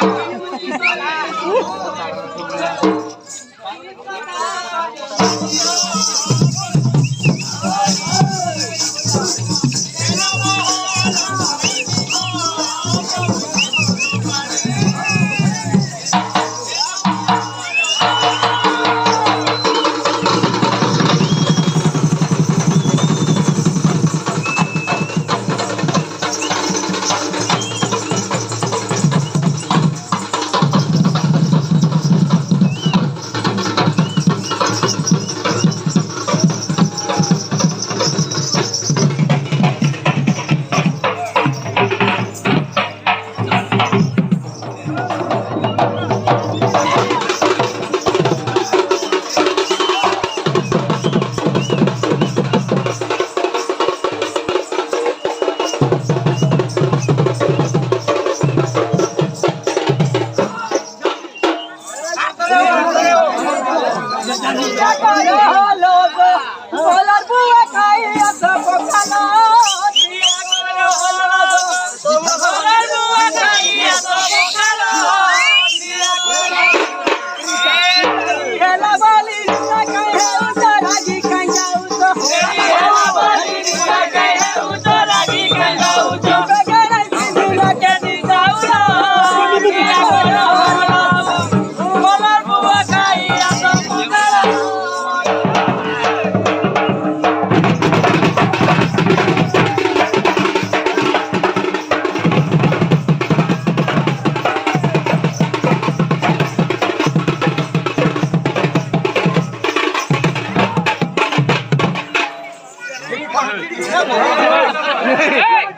Thank you. ভোলার বুয়া খাই আসা পখানা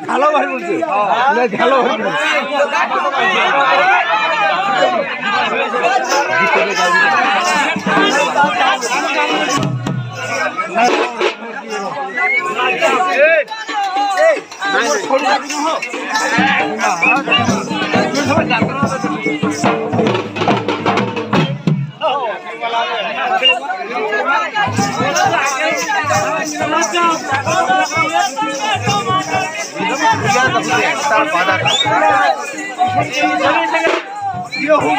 ভালো ভাই বলছে ভালো ভাই বিয়ার বাবুকে তার বাধা দিও হুম